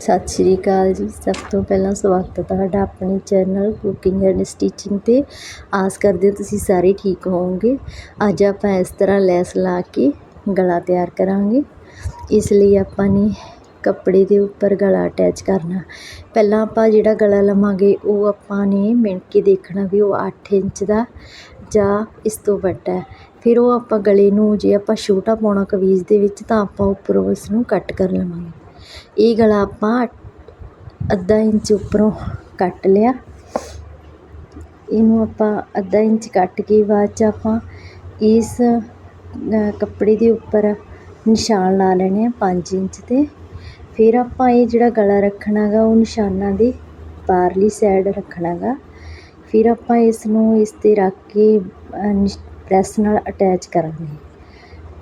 ਸਤਿ ਸ਼੍ਰੀ ਅਕਾਲ ਜੀ। ਸਭ ਤੋਂ ਪਹਿਲਾਂ ਸਵਾਗਤ ਹੈ ਤੁਹਾਡਾ ਆਪਣੇ ਚੈਨਲ ਕੁਕਿੰਗ ਐਂਡ ਸਟਿਚਿੰਗ 'ਤੇ। ਆਸ ਕਰਦੇ ਹਾਂ ਤੁਸੀਂ ਸਾਰੇ ਠੀਕ ਹੋਵੋਗੇ। ਅੱਜ ਆਪਾਂ ਇਸ ਤਰ੍ਹਾਂ ਲੈਸ ਲਾ ਕੇ ਗਲਾ ਤਿਆਰ ਕਰਾਂਗੇ। ਇਸ ਲਈ ਆਪਾਂ ਨੇ ਕੱਪੜੇ ਦੇ ਉੱਪਰ ਗਲਾ ਅਟੈਚ ਕਰਨਾ। ਪਹਿਲਾਂ ਆਪਾਂ ਜਿਹੜਾ ਗਲਾ ਲਵਾਂਗੇ, ਉਹ ਆਪਾਂ ਨੇ ਮਿਣ ਕੇ ਦੇਖਣਾ ਵੀ ਉਹ 8 ਇੰਚ ਦਾ ਜਾਂ ਇਸ ਤੋਂ ਵੱਡਾ ਹੈ। ਫਿਰ ਉਹ ਆਪਾਂ ਗਲੇ ਨੂੰ ਜੇ ਆਪਾਂ ਛੋਟਾ ਪਾਉਣਾ ਕਮੀਜ਼ ਦੇ ਵਿੱਚ ਤਾਂ ਆਪਾਂ ਉੱਪਰੋਂ ਇਸ ਨੂੰ ਕੱਟ ਕਰ ਲਵਾਂਗੇ। ਇਹ ਗਲਾ ਆਪਾਂ ਅੱਧਾ ਇੰਚ ਉੱਪਰੋਂ ਕੱਟ ਲਿਆ। ਇਹਨੂੰ ਆਪਾਂ ਅੱਧਾ ਇੰਚ ਕੱਟ ਕੇ ਬਾਅਦ 'ਚ ਆਪਾਂ ਇਸ ਕੱਪੜੇ ਦੇ ਉੱਪਰ ਨਿਸ਼ਾਨ ਲਾ ਲੈਣੇ ਆ 5 ਇੰਚ ਤੇ। ਫਿਰ ਆਪਾਂ ਇਹ ਜਿਹੜਾ ਗਲਾ ਰੱਖਣਾ ਗਾ ਉਹ ਨਿਸ਼ਾਨਾਂ ਦੇ ਬਾਹਰਲੀ ਸਾਈਡ ਰੱਖਣਾ ਗਾ ਫਿਰ ਆਪਾਂ ਇਸ ਨੂੰ ਇਸ 'ਤੇ ਰੱਖ ਕੇ ਪ੍ਰੈਸ ਨਾਲ ਅਟੈਚ ਕਰਾਂਗੇ।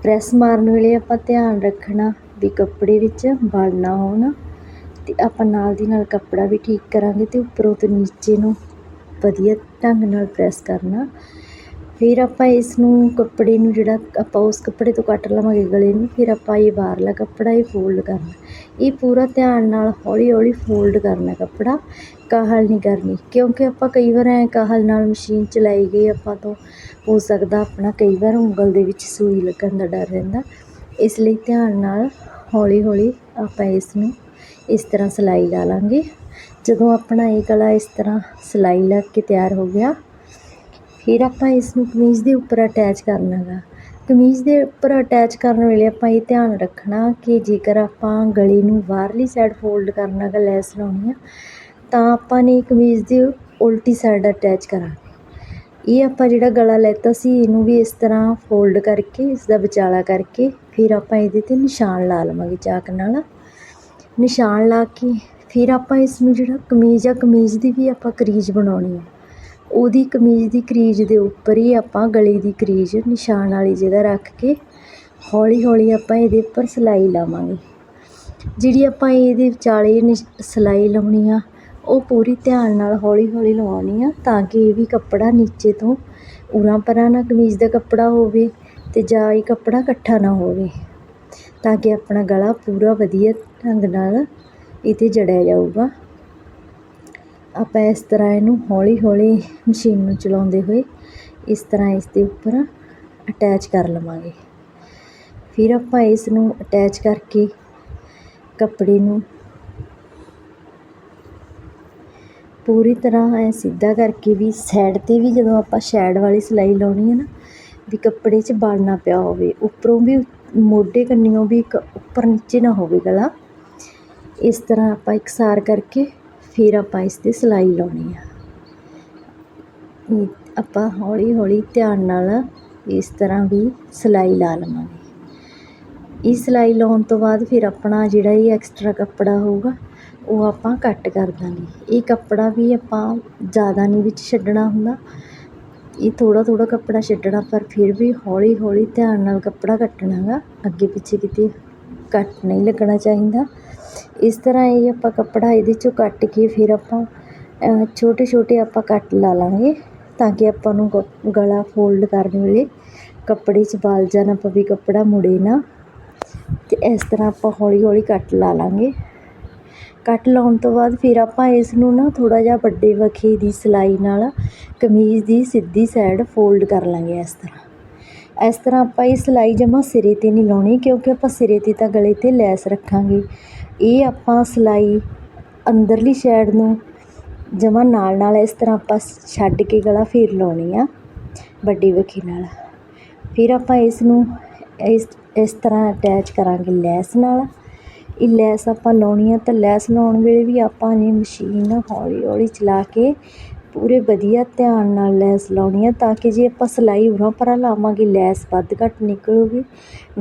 ਪ੍ਰੈਸ ਮਾਰਨ ਵੇਲੇ ਆਪਾਂ ਧਿਆਨ ਰੱਖਣਾ ਵੀ ਕੱਪੜੇ ਵਿੱਚ ਵਲ ਨਾ ਹੋਣ ਅਤੇ ਆਪਾਂ ਨਾਲ ਦੀ ਨਾਲ ਕੱਪੜਾ ਵੀ ਠੀਕ ਕਰਾਂਗੇ ਅਤੇ ਉੱਪਰੋਂ ਤੋਂ ਨੀਚੇ ਨੂੰ ਵਧੀਆ ਢੰਗ ਨਾਲ ਪ੍ਰੈਸ ਕਰਨਾ। ਫਿਰ ਆਪਾਂ ਇਸ ਨੂੰ ਕੱਪੜੇ ਨੂੰ ਜਿਹੜਾ ਆਪਾਂ ਉਸ ਕੱਪੜੇ ਤੋਂ ਕੱਟ ਲਵਾਂਗੇ ਗਲੇ ਨੂੰ, ਫਿਰ ਆਪਾਂ ਇਹ ਬਾਹਰਲਾ ਕੱਪੜਾ ਇਹ ਫੋਲਡ ਕਰਨਾ। ਇਹ ਪੂਰਾ ਧਿਆਨ ਨਾਲ ਹੌਲੀ ਹੌਲੀ ਫੋਲਡ ਕਰਨਾ ਕੱਪੜਾ, ਕਾਹਲ ਨਹੀਂ ਕਰਨੀ। ਕਿਉਂਕਿ ਆਪਾਂ ਕਈ ਵਾਰ ਐਂ ਕਾਹਲ ਨਾਲ ਮਸ਼ੀਨ ਚਲਾਈ ਗਈ ਆਪਾਂ ਤੋਂ, ਹੋ ਸਕਦਾ ਆਪਣਾ ਕਈ ਵਾਰ ਉਂਗਲ ਦੇ ਵਿੱਚ ਸੂਈ ਲੱਗਣ ਦਾ ਡਰ ਰਹਿੰਦਾ। ਇਸ ਲਈ ਧਿਆਨ ਨਾਲ ਹੌਲੀ ਹੌਲੀ ਆਪਾਂ ਇਸ ਨੂੰ ਇਸ ਤਰ੍ਹਾਂ ਸਿਲਾਈ ਲਾ ਲਵਾਂਗੇ ਜਦੋਂ ਆਪਣਾ ਇਹ ਗਲਾ ਇਸ ਤਰ੍ਹਾਂ ਸਿਲਾਈ ਲੱਗ ਕੇ ਤਿਆਰ ਹੋ ਗਿਆ, ਫਿਰ ਆਪਾਂ ਇਸ ਨੂੰ ਕਮੀਜ਼ ਦੇ ਉੱਪਰ ਅਟੈਚ ਕਰਨਾ ਗਾ ਕਮੀਜ਼ ਦੇ ਉੱਪਰ ਅਟੈਚ ਕਰਨ ਵੇਲੇ ਆਪਾਂ ਇਹ ਧਿਆਨ ਰੱਖਣਾ ਕਿ ਜੇਕਰ ਆਪਾਂ ਗਲੇ ਨੂੰ ਬਾਹਰਲੀ ਸਾਈਡ ਫੋਲਡ ਕਰਨਾ ਗਾ ਲੈਸ ਲਾਉਣੀ ਆ, ਤਾਂ ਆਪਾਂ ਨੇ ਕਮੀਜ਼ ਦੇ ਉਲਟੀ ਸਾਈਡ ਅਟੈਚ ਕਰਾਂਗੇ। ਇਹ ਆਪਾਂ ਜਿਹੜਾ ਗਲਾ ਲੈਤਾ ਸੀ, ਇਹਨੂੰ ਵੀ ਇਸ ਤਰ੍ਹਾਂ ਫੋਲਡ ਕਰਕੇ ਇਸ ਦਾ ਵਿਚਾਲਾ ਕਰਕੇ ਫਿਰ ਆਪਾਂ ਇਹਦੇ 'ਤੇ ਨਿਸ਼ਾਨ ਲਾ ਲਵਾਂਗੇ ਚਾਕ ਨਾਲ। ਨਿਸ਼ਾਨ ਲਾ ਕੇ ਫਿਰ ਆਪਾਂ ਇਸ ਨੂੰ ਜਿਹੜਾ ਕਮੀਜ਼ ਆ, ਕਮੀਜ਼ ਦੀ ਵੀ ਆਪਾਂ ਕਰੀਜ਼ ਬਣਾਉਣੀ ਆ। ਉਹਦੀ ਕਮੀਜ਼ ਦੀ ਕਰੀਜ਼ ਦੇ ਉੱਪਰ ਹੀ ਆਪਾਂ ਗਲੇ ਦੀ ਕਰੀਜ਼ ਨਿਸ਼ਾਨ ਵਾਲੀ ਜਗ੍ਹਾ ਰੱਖ ਕੇ ਹੌਲੀ ਹੌਲੀ ਆਪਾਂ ਇਹਦੇ ਉੱਪਰ ਸਿਲਾਈ ਲਾਵਾਂਗੇ। ਜਿਹੜੀ ਆਪਾਂ ਇਹਦੇ ਵਿਚਾਲੇ ਨਿਸ਼ ਸਿਲਾਈ ਲਾਉਣੀ ਆ, ਉਹ ਪੂਰੀ ਧਿਆਨ ਨਾਲ ਹੌਲੀ ਹੌਲੀ ਲਵਾਉਣੀ ਆ ਤਾਂ ਕਿ ਇਹ ਵੀ ਕੱਪੜਾ ਨੀਚੇ ਤੋਂ ਉਰਾਂ ਪਰਾਂ ਨਾ ਕਮੀਜ਼ ਦਾ ਕੱਪੜਾ ਹੋਵੇ। ਅਤੇ ਜਾਂ ਇਹ ਕੱਪੜਾ ਇਕੱਠਾ ਨਾ ਹੋਵੇ, ਤਾਂ ਕਿ ਆਪਣਾ ਗਲਾ ਪੂਰਾ ਵਧੀਆ ਢੰਗ ਨਾਲ ਇਹ 'ਤੇ ਜੜਿਆ ਜਾਊਗਾ। ਆਪਾਂ ਇਸ ਤਰ੍ਹਾਂ ਇਹਨੂੰ ਹੌਲੀ ਹੌਲੀ ਮਸ਼ੀਨ ਨੂੰ ਚਲਾਉਂਦੇ ਹੋਏ ਇਸ ਤਰ੍ਹਾਂ ਇਸ ਦੇ ਉੱਪਰ ਅਟੈਚ ਕਰ ਲਵਾਂਗੇ। ਫਿਰ ਆਪਾਂ ਇਸ ਨੂੰ ਅਟੈਚ ਕਰਕੇ ਕੱਪੜੇ ਨੂੰ ਪੂਰੀ ਤਰ੍ਹਾਂ ਐ ਸਿੱਧਾ ਕਰਕੇ ਵੀ ਸਾਈਡ 'ਤੇ ਵੀ ਜਦੋਂ ਆਪਾਂ ਸ਼ੈਡ ਵਾਲੀ ਸਿਲਾਈ ਲਾਉਣੀ ਹੈ ਨਾ ਵੀ ਕੱਪੜੇ 'ਚ ਵਲ ਨਾ ਪਿਆ ਹੋਵੇ, ਉੱਪਰੋਂ ਵੀ ਮੋਢੇ ਕੰਨੀਓ ਵੀ ਕ ਉੱਪਰ ਨੀਚੇ ਨਾ ਹੋਵੇ ਗਲਾ। ਇਸ ਤਰ੍ਹਾਂ ਆਪਾਂ ਇਕਸਾਰ ਕਰਕੇ ਫਿਰ ਆਪਾਂ ਇਸ 'ਤੇ ਸਿਲਾਈ ਲਾਉਣੀ ਆ। ਆਪਾਂ ਹੌਲੀ ਹੌਲੀ ਧਿਆਨ ਨਾਲ ਇਸ ਤਰ੍ਹਾਂ ਵੀ ਸਿਲਾਈ ਲਾ ਲਵਾਂਗੇ। ਇਹ ਸਿਲਾਈ ਲਾਉਣ ਤੋਂ ਬਾਅਦ ਫਿਰ ਆਪਣਾ ਜਿਹੜਾ ਇਹ ਐਕਸਟਰਾ ਕੱਪੜਾ ਹੋਊਗਾ, ਉਹ ਆਪਾਂ ਕੱਟ ਕਰ ਦਾਂਗੇ। ਇਹ ਕੱਪੜਾ ਵੀ ਆਪਾਂ ਜ਼ਿਆਦਾ ਨਹੀਂ ਵਿੱਚ ਛੱਡਣਾ ਹੁੰਦਾ। ਇਹ ਥੋੜ੍ਹਾ ਥੋੜ੍ਹਾ ਕੱਪੜਾ ਛੱਡਣਾ, ਪਰ ਫਿਰ ਵੀ ਹੌਲੀ ਹੌਲੀ ਧਿਆਨ ਨਾਲ ਕੱਪੜਾ ਕੱਟਣਾ ਗਾ ਅੱਗੇ ਪਿੱਛੇ ਕਿਤੇ ਕੱਟ ਨਹੀਂ ਲੱਗਣਾ ਚਾਹੀਦਾ। ਇਸ ਤਰ੍ਹਾਂ ਇਹ ਆਪਾਂ ਕੱਪੜਾ ਇਹਦੇ 'ਚੋਂ ਕੱਟ ਕੇ ਫਿਰ ਆਪਾਂ ਛੋਟੇ ਛੋਟੇ ਆਪਾਂ ਕੱਟ ਲਾ ਲਾਂਗੇ ਤਾਂ ਕਿ ਆਪਾਂ ਨੂੰ ਗ, ਗਲਾ ਫੋਲਡ ਕਰਨ ਵੇਲੇ ਕੱਪੜੇ 'ਚ ਵਲ ਜਾ ਨਾ ਪਵੇ ਕੱਪੜਾ ਮੁੜੇ ਨਾ। ਅਤੇ ਇਸ ਤਰ੍ਹਾਂ ਆਪਾਂ ਹੌਲੀ ਹੌਲੀ ਕੱਟ ਲਾ ਲਾਂਗੇ। ਕੱਟ ਲਾਉਣ ਤੋਂ ਬਾਅਦ ਫਿਰ ਆਪਾਂ ਇਸ ਨੂੰ ਨਾ ਥੋੜ੍ਹਾ ਜਿਹਾ ਵੱਡੇ ਵਖੇ ਦੀ ਸਿਲਾਈ ਨਾਲ ਕਮੀਜ਼ ਦੀ ਸਿੱਧੀ ਸਾਈਡ ਫੋਲਡ ਕਰ ਲਾਂਗੇ ਇਸ ਤਰ੍ਹਾਂ। ਇਸ ਤਰ੍ਹਾਂ ਆਪਾਂ ਇਹ ਸਿਲਾਈ ਜਮਾ ਸਿਰੇ 'ਤੇ ਨਹੀਂ ਲਾਉਣੀ ਕਿਉਂਕਿ ਆਪਾਂ ਸਿਰੇ 'ਤੇ ਤਾਂ ਗਲੇ 'ਤੇ ਲੈਸ ਰੱਖਾਂਗੇ। ਇਹ ਆਪਾਂ ਸਿਲਾਈ ਅੰਦਰਲੀ ਸਾਈਡ ਨੂੰ ਜਮਾ ਨਾਲ ਨਾਲ ਇਸ ਤਰ੍ਹਾਂ ਆਪਾਂ ਛੱਡ ਕੇ ਗਲਾ ਫੇਰ ਲਾਉਣੀ ਆ ਵੱਡੀ ਵਖੀ ਨਾਲ। ਫਿਰ ਆਪਾਂ ਇਸ ਨੂੰ ਇਸ ਇਸ ਤਰ੍ਹਾਂ ਅਟੈਚ ਕਰਾਂਗੇ ਲੈਸ ਨਾਲ। ਇਹ ਲੈਸ ਆਪਾਂ ਲਾਉਣੀ ਆ ਤਾਂ ਲੈਸ ਲਾਉਣ ਵੇਲੇ ਵੀ ਆਪਾਂ ਨੇ ਮਸ਼ੀਨ ਹੌਲੀ ਹੌਲੀ ਚਲਾ ਕੇ ਪੂਰੇ ਵਧੀਆ ਧਿਆਨ ਨਾਲ ਲੈਸ ਲਾਉਣੀ ਆ ਤਾਂ ਕਿ ਜੇ ਆਪਾਂ ਸਿਲਾਈ ਉਰਾਂ ਪਰਾਂ ਲਾਵਾਂਗੇ ਲੈਸ ਵੱਧ ਘੱਟ ਨਿਕਲੂਗੀ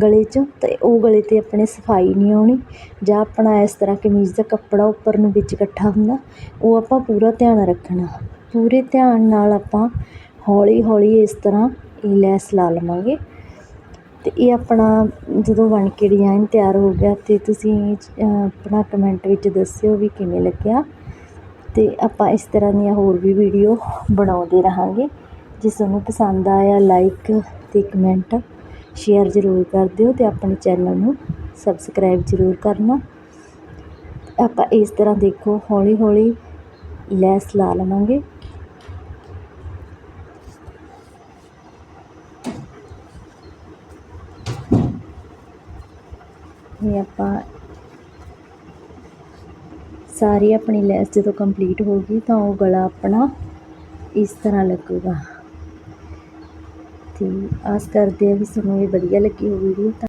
ਗਲੇ 'ਚੋਂ ਅਤੇ ਉਹ ਗਲੇ 'ਤੇ ਆਪਣੇ ਸਫ਼ਾਈ ਨਹੀਂ ਆਉਣੀ ਜਾਂ ਆਪਣਾ ਇਸ ਤਰ੍ਹਾਂ ਕਮੀਜ਼ ਦਾ ਕੱਪੜਾ ਉੱਪਰ ਨੂੰ ਵਿੱਚ ਇਕੱਠਾ ਹੁੰਦਾ, ਉਹ ਆਪਾਂ ਪੂਰਾ ਧਿਆਨ ਰੱਖਣਾ। ਪੂਰੇ ਧਿਆਨ ਨਾਲ ਆਪਾਂ ਹੌਲੀ ਹੌਲੀ ਇਸ ਤਰ੍ਹਾਂ ਇਹ ਲੈਸ ਲਾ ਲਵਾਂਗੇ। ਅਤੇ ਇਹ ਆਪਣਾ ਜਦੋਂ ਬਣ ਕੇ ਡਿਜ਼ਾਇਨ ਤਿਆਰ ਹੋ ਗਿਆ ਅਤੇ ਤੁਸੀਂ ਆਪਣਾ ਕਮੈਂਟ ਵਿੱਚ ਦੱਸਿਓ ਵੀ ਕਿਵੇਂ ਲੱਗਿਆ। ਅਤੇ ਆਪਾਂ ਇਸ ਤਰ੍ਹਾਂ ਦੀਆਂ ਹੋਰ ਵੀ ਵੀਡੀਓ ਬਣਾਉਂਦੇ ਰਹਾਂਗੇ। ਜੇ ਤੁਹਾਨੂੰ ਪਸੰਦ ਆਇਆ ਲਾਈਕ ਅਤੇ ਕਮੈਂਟ ਸ਼ੇਅਰ ਜ਼ਰੂਰ ਕਰ ਦਿਓ ਅਤੇ ਆਪਣੇ ਚੈਨਲ ਨੂੰ ਸਬਸਕ੍ਰਾਈਬ ਜ਼ਰੂਰ ਕਰਨਾ। ਆਪਾਂ ਇਸ ਤਰ੍ਹਾਂ ਦੇਖੋ ਹੌਲੀ ਹੌਲੀ ਲੈਸ ਲਾ ਲਵਾਂਗੇ। ਇਹ ਆਪਾਂ ਸਾਰੀ ਆਪਣੀ ਲੈਸ ਜਦੋਂ ਕੰਪਲੀਟ ਹੋ ਗਈ ਤਾਂ ਉਹ ਗਲਾ ਆਪਣਾ ਇਸ ਤਰ੍ਹਾਂ ਲੱਗੂਗਾ। ਤੇ ਆਸ ਕਰਦੇ ਆ ਵੀ ਤੁਹਾਨੂੰ ਇਹ ਵਧੀਆ ਲੱਗੀ ਹੋ ਵੀਡੀਓ ਤਾਂ